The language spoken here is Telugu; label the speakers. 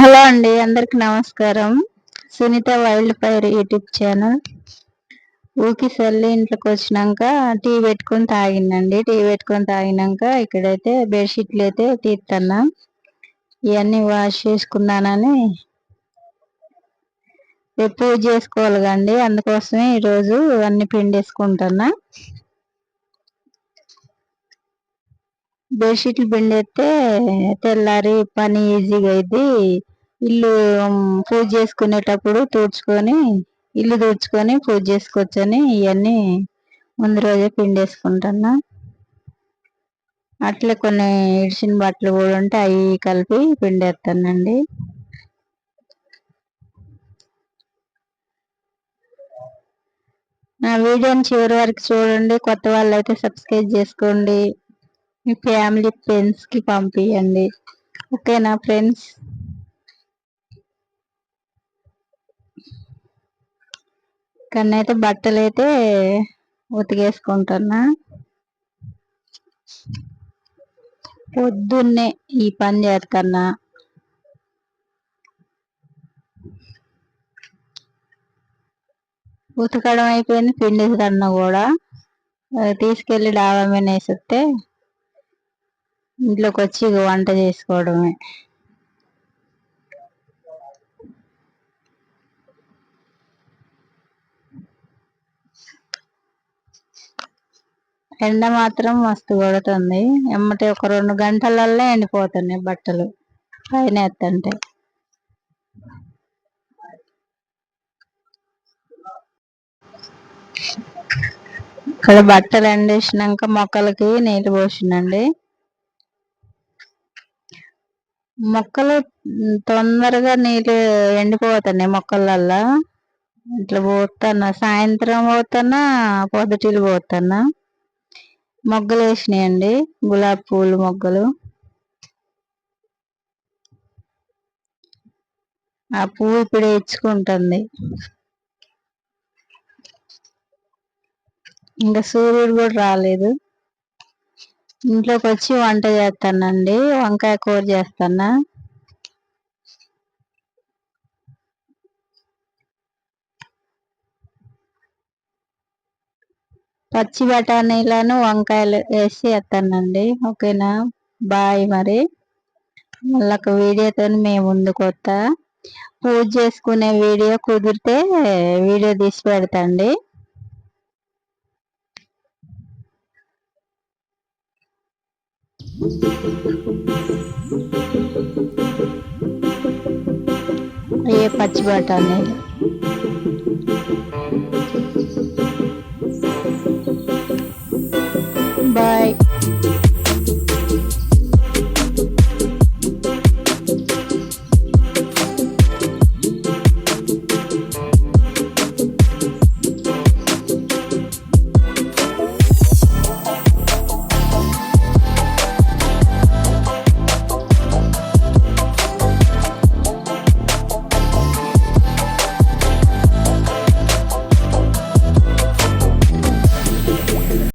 Speaker 1: హలో అండి అందరికి నమస్కారం. Sunitha wild fire YouTube channel. ఊకి సెల్లి ఇంట్లోకి వచ్చినాక టీ పెట్టుకొని తాగిందండి. టీ పెట్టుకొని తాగినాక ఇక్కడైతే బెడ్షీట్లు అయితే తీస్తున్నా ఇవన్నీ వాష్ చేసుకున్నానని పూజ చేసుకోవాలి కండి అందుకోసమే ఈరోజు అన్ని పిండేసుకుంటున్నా. బెడ్షీట్లు పిండేస్తే తెల్లారి పని ఈజీగా అయింది ఇల్లు పూజ చేసుకునేటప్పుడు తుడుచుకొని ఇల్లు తుడుచుకొని పూజ చేసుకోవచ్చని ఇవన్నీ ముందు రోజే పిండేసుకుంటున్నా. అట్లే కొన్ని ఇడిచిన బట్టలు కూడా ఉంటే అవి కలిపి పిండేస్తానండి నా వీడియోని చివరి వరకు చూడండి. కొత్త వాళ్ళు అయితే సబ్స్క్రైబ్ చేసుకోండి. మీ ఫ్యామిలీ ఫ్రెండ్స్కి పంపించండి ఓకేనా ఫ్రెండ్స్ అయితే బట్టలు అయితే ఉతికేసుకుంటున్నా. పొద్దున్నే ఈ పని చేస్తున్నా ఉతకడం అయిపోయింది పిండి కన్నా కూడా. తీసుకెళ్ళి డాబా మీద వేసేస్తే ఇంట్లోకి వచ్చి వంట చేసుకోవడమే. ఎండ మాత్రం మస్తు కొడుతుంది. ఎమ్మటి ఒక రెండు గంటలల్లో ఎండిపోతున్నాయి బట్టలు. పైన ఎత్తంటే. ఇక్కడ బట్టలు ఎండేసినాక మొక్కలకి నీళ్ళు పోసిండండి మొక్కలు తొందరగా నీళ్ళు ఎండిపోతున్నాయి మొక్కలల్లా. ఇట్లా పోతున్నా సాయంత్రం పోతున్నా పొద్దుటిలు పోతున్నా. మొగ్గలు వేసినాయండి గులాబీ పూలు మొగ్గలు. ఆ పువ్వు ఇప్పుడు ఇచ్చుకుంటుంది. ఇంకా సూర్యుడు కూడా రాలేదు. ఇంట్లోకి వచ్చి వంట చేస్తానండి. వంకాయ కూర చేస్తానా? పచ్చి బఠానీలను వంకాయలు వేసి వేస్తానండి. ఓకేనా? బాయ్ మరి. మళ్ళీ ఒక వీడియోతో మేము ముందుకు వస్తా. పూజ చేసుకునే వీడియో కుదిరితే వీడియో తీసి పెడతాండి. ये पच बटन है।